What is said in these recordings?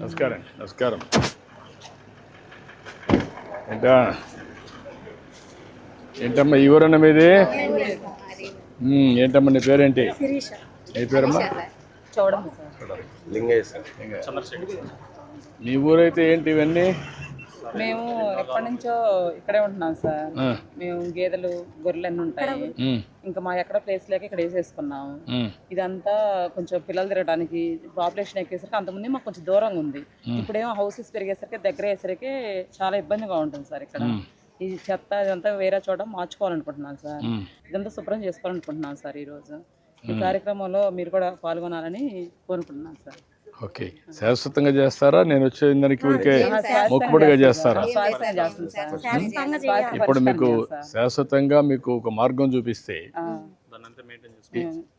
నమస్కారం నమస్కారం. ఏంటా? ఏంటమ్మా ఈ ఊరన్న మీది? ఏంటమ్మా నీ పేరేంటి? నీ పేరమ్మా? చూడండి సార్. లింగయ్య సార్. మీ ఊరైతే ఏంటి ఇవన్నీ? మేము ఎప్పటి నుంచో ఇక్కడే ఉంటున్నాం సార్. మేము గేదెలు గొర్రెలు అన్నీ ఉంటాయి ఇంకా మా ఎక్కడ ప్లేస్ లేక ఇక్కడ వేసేసుకున్నాము ఉమ్, ఇదంతా కొంచెం పిల్లలు తిరగడానికి పాపులేషన్ ఎక్కేసరికి అంతమంది మాకు కొంచెం దూరంగా ఉంది. ఇప్పుడేమో హౌసెస్ పెరిగేసరికి దగ్గర అయ్యేసరికి చాలా ఇబ్బందిగా ఉంటుంది సార్ ఇక్కడ. ఈ చెత్త ఇదంతా వేరే చోట మార్చుకోవాలనుకుంటున్నాను సార్. ఇదంతా శుభ్రం చేసుకోవాలనుకుంటున్నాను సార్ ఈరోజు. ఈ కార్యక్రమంలో మీరు కూడా పాల్గొనాలని కోరుకుంటున్నాను సార్. ఓకే. శాశ్వతంగా చేస్తారా? నేను వచ్చే దానికి ఊరికే మొక్కుబడిగా చేస్తారా? ఇప్పుడు మీకు. శాశ్వతంగా మీకు ఒక మార్గం చూపిస్తే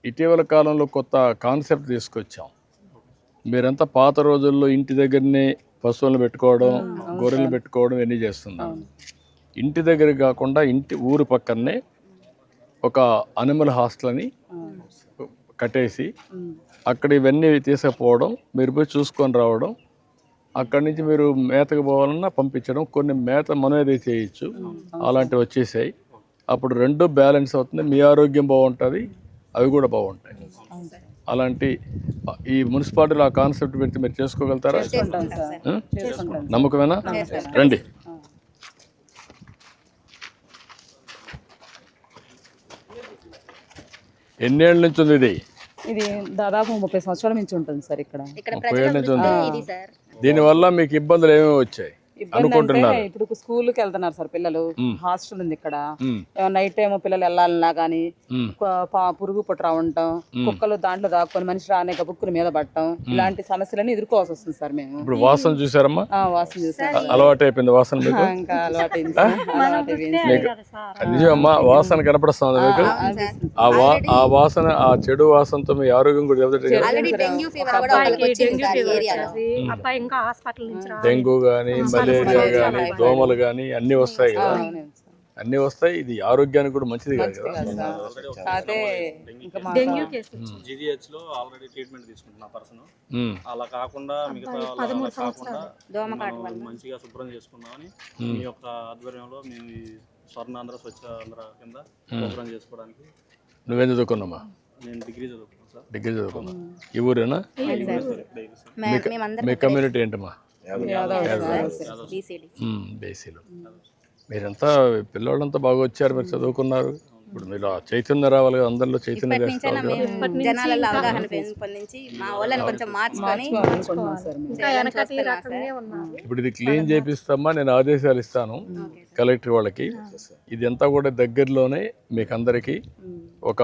ఇటీవల కాలంలో కొత్త కాన్సెప్ట్ తీసుకొచ్చాం. మీరంతా పాత రోజుల్లో ఇంటి దగ్గరనే పశువులను పెట్టుకోవడం గొర్రెలు పెట్టుకోవడం ఇవన్నీ చేస్తున్నారు ఇంటి దగ్గర కాకుండా ఇంటి ఊరు పక్కనే ఒక అనిమల్ హాస్టల్ అని కట్టేసి. అక్కడ ఇవన్నీ తీసుకుపోవడం మీరు పోయి చూసుకొని రావడం అక్కడి నుంచి మీరు మేతకు పోవాలన్నా పంపించడం కొన్ని మేత మనమేదే చేయొచ్చు. అలాంటివి వచ్చేసాయి. అప్పుడు రెండు బ్యాలెన్స్ అవుతుంది. మీ ఆరోగ్యం బాగుంటుంది అవి కూడా బాగుంటాయి. అలాంటి ఈ మున్సిపాలిటీలో ఆ కాన్సెప్ట్ పెడితే మీరు చేసుకోగలుగుతారా? నమ్మకమేనా? రండి. ఎన్నేళ్ళ నుంచి ఉంది ఇది? ఇది దాదాపు ముప్పై సంవత్సరాల నుంచి ఉంటుంది సార్ ఇక్కడ. దీనివల్ల మీకు ఇబ్బందులు ఏమేమి వచ్చాయి? ఇబ్బంది అంటే ఇప్పుడు స్కూల్కి వెళ్తున్నారు సార్ పిల్లలు. హాస్టల్ ఉంది ఇక్కడ. నైట్ టైం పిల్లలు వెళ్ళాలన్నా కానీ. పురుగు పుట్ర ఉండటం కుక్కలు దాంట్లో దాక్కొని మనిషి రానే బుక్కుల మీద పట్టడం ఇలాంటి సమస్యలన్నీ ఎదుర్కోవాల్సి వస్తుంది సార్ మేము. ఇప్పుడు వాసన చూసారమ్మా? ఆ, వాసన చూసాం అలవాటు అయిపోయింది వాసన మీకు? ఇంకా. అలవాటైపోయింది నిజమమ్మా వాసన కనపడుస్తుంది మీకు? ఆ వా ఆ వాసన ఆ చెడు వాసనతో మీ ఆరోగ్యం కూడా దెబ్బతింటుంది కదా? ఆల్రెడీ డెంగ్యూ ఫీవర్ కూడా మలేరియా కానీ దోమలు కానీ అన్నీ వస్తాయి కదా. అన్నీ వస్తాయి. ఇది ఆరోగ్యానికి కూడా మంచిది కాదు కదా. జీజీహెచ్లో ఆల్రెడీ ట్రీట్మెంట్ తీసుకుంటున్నా పర్సన్. అలా కాకుండా మిగతా వాళ్ళ అలా కాకుండా మనం మంచిగా శుభ్రం చేసుకుందామని మీ యొక్క ఆధ్వర్యంలో మేము ఈ స్వర్ణాంధ్ర స్వచ్ఛ ఆంధ్ర కింద శుభ్రం చేసుకోవడానికి నువ్వేం చదువుకున్నామా నేను డిగ్రీ చదువుకున్నాను సార్. డిగ్రీ చదువుకున్నా ఈ ఊరేనా? మే- కమ్యూనిటీ ఏంటమ్మా? బేసీలు మీరంతా పిల్లోళ్ళంతా బాగా వచ్చారు మీరు చదువుకున్నారు. ఇప్పుడు మీరు ఆ చైతన్యం రావాలి కదా అందరిలో చైతన్యం జనాలలో అవగాహన పెంపొందించి మా వాళ్ళని కొంచెం మార్చుకొని ఇప్పుడు ఇది క్లీన్ చేపిస్తామా నేను ఆదేశాలు ఇస్తాను కలెక్టర్ వాళ్ళకి. ఇది అంతా కూడా దగ్గరలోనే మీకు అందరికీ ఒక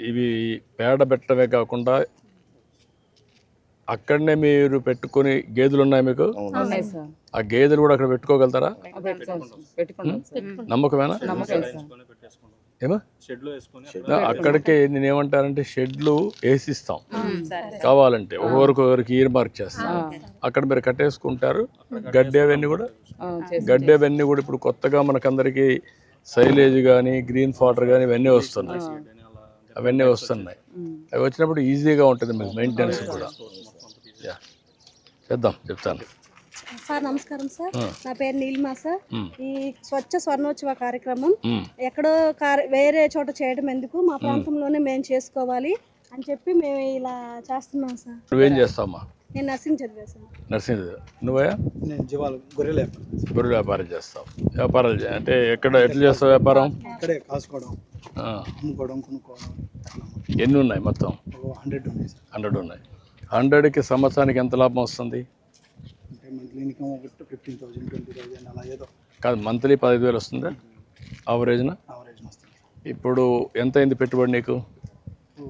ఇవి పేడ పెట్టడమే కాకుండా అక్కడనే మీరు పెట్టుకొని గేదెలు ఉన్నాయి మీకు? ఆ గేదెలు కూడా అక్కడ పెట్టుకోగలుగుతారా? నమ్మకమేనా? ఏమా? అక్కడికే నేను ఏమంటారంటే షెడ్లు వేసిస్తాం. కావాలంటే ఒకరికొకరికి ఇయర్ మార్క్ చేస్తాం. అక్కడ మీరు కట్టేసుకుంటారు. గడ్డి అవన్నీ కూడా? గడ్డి అవన్నీ కూడా ఇప్పుడు కొత్తగా మనకందరికి సైలేజ్ కానీ గ్రీన్ ఫాటర్ కానీ ఇవన్నీ వస్తున్నాయి. అవన్నీ వస్తున్నాయి. అవి వచ్చినప్పుడు ఈజీగా ఉంటుంది మీకు మెయింటెనెన్స్ కూడా. యా. చేద్దాం చెప్తాను. సార్ నమస్కారం సార్. నా పేరు నీలిమా సార్. ఈ స్వచ్ఛ స్వర్ణోత్సవ కార్యక్రమం. ఎక్కడో కార్- వేరే చోట చేయడం ఎందుకు? మా ప్రాంతంలోనే మేము చేసుకోవాలి అని చెప్పి మేము ఇలా చేస్తున్నాం సార్. నువ్వేం చేస్తావమ్మా? నేను నర్సింగ్ చదివా సార్. నర్సింగ్ నువ్వయా నేను జీవాలు గొర్రెలు గొర్రెల వ్యాపారం చేస్తావు. వ్యాపారాలు అంటే ఎక్కడ ఎట్లా చేస్తావు వ్యాపారం? ఇక్కడే కాసుకోవడం. అమ్ముకోవడం కొనుక్కోవడం ఎన్ని ఉన్నాయి మొత్తం? హండ్రెడ్ ఉన్నాయి హండ్రెడ్ ఉన్నాయి. హండ్రెడ్కి సంవత్సరానికి ఎంత లాభం వస్తుంది? కాదు మంత్లీ పదహైదు వేలు వస్తుందా? ఆవరేజ్న ఇప్పుడు ఎంత అయింది పెట్టుబడి నీకు?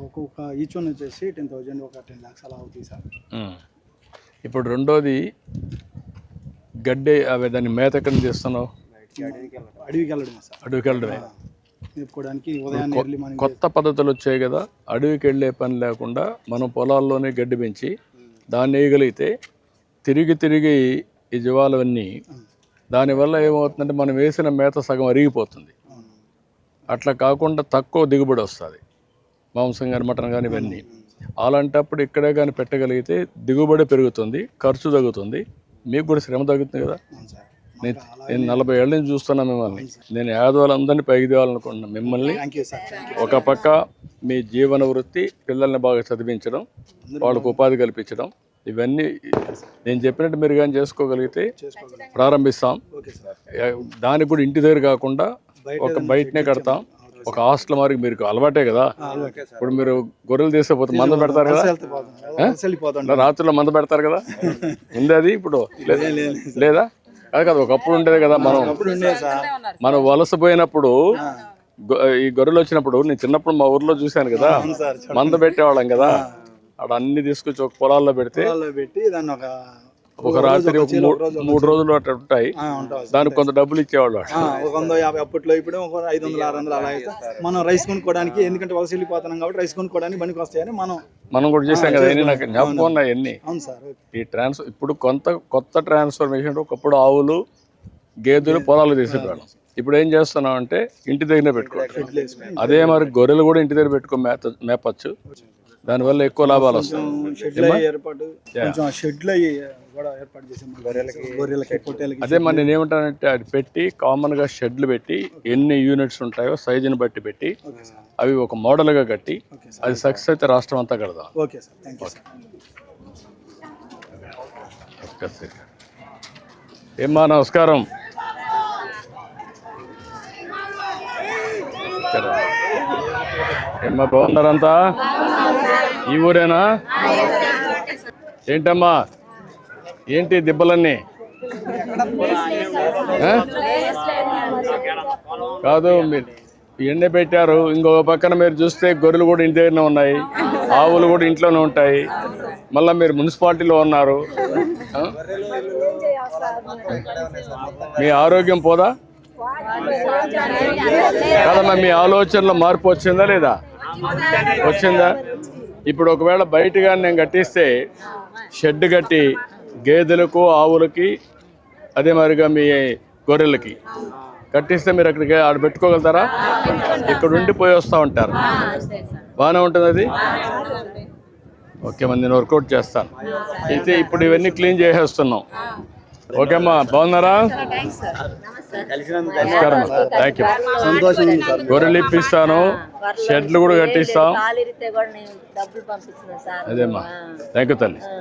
ఒక్కొక్క ఈచ్ వన్ వచ్చేసి టెన్ థౌజండ్ ఒక టెన్ ల్యాక్స్ అలా అవుతాయి సార్. ఇప్పుడు రెండోది గడ్డి అవి దాన్ని మేత ఎక్కడ నుంచి తీస్తున్నావు? అడవికి వెళ్ళడమే సార్. అడవికి వెళ్ళడమే. ఉదయాన్నే కొత్త పద్ధతులు వచ్చాయి కదా అడవికి వెళ్ళే పని లేకుండా మనం పొలాల్లోనే గడ్డి పెంచి దాన్ని వేయగలిగితే తిరిగి తిరిగి ఈ జీవాలు అన్నీ దానివల్ల ఏమవుతుందంటే మనం వేసిన మేత సగం అరిగిపోతుంది. అట్లా కాకుండా తక్కువ దిగుబడి వస్తుంది. మాంసం కానీ మటన్ కానీ ఇవన్నీ. అలాంటప్పుడు ఇక్కడే కానీ పెట్టగలిగితే దిగుబడి పెరుగుతుంది ఖర్చు తగ్గుతుంది. మీకు కూడా శ్రమ తగ్గుతుంది కదా? నేను నేను నలభై ఏళ్ళ నుంచి చూస్తున్నా మిమ్మల్ని. నేను యాదవాళ్ళందరినీ పైకి తేవాలనుకుంటున్నాను మిమ్మల్ని. ఒక పక్క మీ జీవన వృత్తి పిల్లల్ని బాగా చదివించడం వాళ్ళకు ఉపాధి కల్పించడం ఇవన్నీ నేను చెప్పినట్టు మీరు కానీ చేసుకోగలిగితే చేసుకోగలం ప్రారంభిస్తాం. దానికి కూడా ఇంటి దగ్గర కాకుండా ఒక బయటనే కడతాం. ఒక హాస్టల్ మరి మీరు అలవాటే కదా. ఇప్పుడు మీరు గొర్రెలు తీసేపోతే మంద పెడతారు కదా. రాత్రిలో మంద పెడతారు కదా. ఉంది అది ఇప్పుడు? లేదా? కాదు కదా ఒకప్పుడు ఉండేది కదా మనం. మనం వలస పోయినప్పుడు ఈ గొర్రెలు వచ్చినప్పుడు నేను చిన్నప్పుడు మా ఊర్లో చూశాను కదా. మంద పెట్టేవాళ్ళం కదా. అక్కడ అన్ని తీసుకొచ్చి ఒక పొలాల్లో పెడితే పొలాల్లో పెట్టి దాన్ని ఒక ఒక రాత్రి ఒక మూడు రోజులు అట్లా ఉంటాయి. దానికి కొంత డబ్బులు ఇచ్చేవాళ్ళు వాళ్ళు. ఆ, ఒక వంద యాభై అప్పట్లో ఇప్పుడు ఒక ఐదు వందలు ఆరు వందలు అలా అయితే మనం రైస్ కొనుక్కోవడానికి ఎందుకంటే వలస వెళ్ళిపోతున్నాం కాబట్టి రైస్ కొనుక్కోవడానికి పనికి వస్తాయని మనం మనం కూడా చేసాం కదా ఎన్ని నాకు జ్ఞాపకం ఉన్నాయి ఓకే. ఈ ట్రాన్స్ ఇప్పుడు కొంత కొత్త ట్రాన్స్ఫర్మేషన్ ఒకప్పుడు ఆవులు గేదెలు పొలాలు తీసేవాళ్ళం. ఇప్పుడు ఏం చేస్తున్నాం అంటే ఇంటి దగ్గర వేసుకొని అదే మరి గొర్రెలు కూడా ఇంటి దగ్గర పెట్టుకో మేత మేపచ్చు. దానివల్ల ఎక్కువ లాభాలు వస్తాయి. అదే మరి నేను ఏమంటానంటే అది పెట్టి కామన్గా షెడ్లు పెట్టి ఎన్ని యూనిట్స్ ఉంటాయో సైజుని బట్టి పెట్టి అవి ఒక మోడల్గా కట్టి అది సక్సెస్ అయితే రాష్ట్రం అంతా కడదాం. ఓకే. ఏమ్మా నమస్కారం. నమస్కారం. ఏమ్మా బాగున్నారంతా? ఈ ఊరేనా? ఏంటమ్మా? ఏంటి దిబ్బలన్నీ? కాదు మీరు ఎండ పెట్టారు. ఇంకొక పక్కన మీరు చూస్తే గొర్రెలు కూడా ఇంటి దగ్గరనే ఉన్నాయి. ఆవులు కూడా ఇంట్లోనే ఉంటాయి. మళ్ళీ మీరు మున్సిపాలిటీలో ఉన్నారు. మీ ఆరోగ్యం పోదా? కాదమ్మా మీ ఆలోచనలో మార్పు వచ్చిందా లేదా? వచ్చిందా? ఇప్పుడు ఒకవేళ బయట కానీ నేను కట్టిస్తే షెడ్ కట్టి గేదెలకు ఆవులకి అదే మరిగా మీ గొర్రెలకి. కట్టిస్తే మీరు అక్కడికి ఆడ పెట్టుకోగలుగుతారా? ఇక్కడ ఉండి పోయి వస్తూ ఉంటారు. బాగానే ఉంటుంది అది? ఓకే మరి నేను వర్కౌట్ చేస్తాను. అయితే ఇప్పుడు ఇవన్నీ క్లీన్ చేసేస్తున్నాం. ఓకే అమ్మా బాగున్నారా? నమస్కారం థ్యాంక్ యూ. సంతోషం ఉంది సార్. గొర్రెలు ఇప్పిస్తాను. షెడ్లు కూడా కట్టిస్తాం. అదేమ్మా. థ్యాంక్ యూ తల్లి.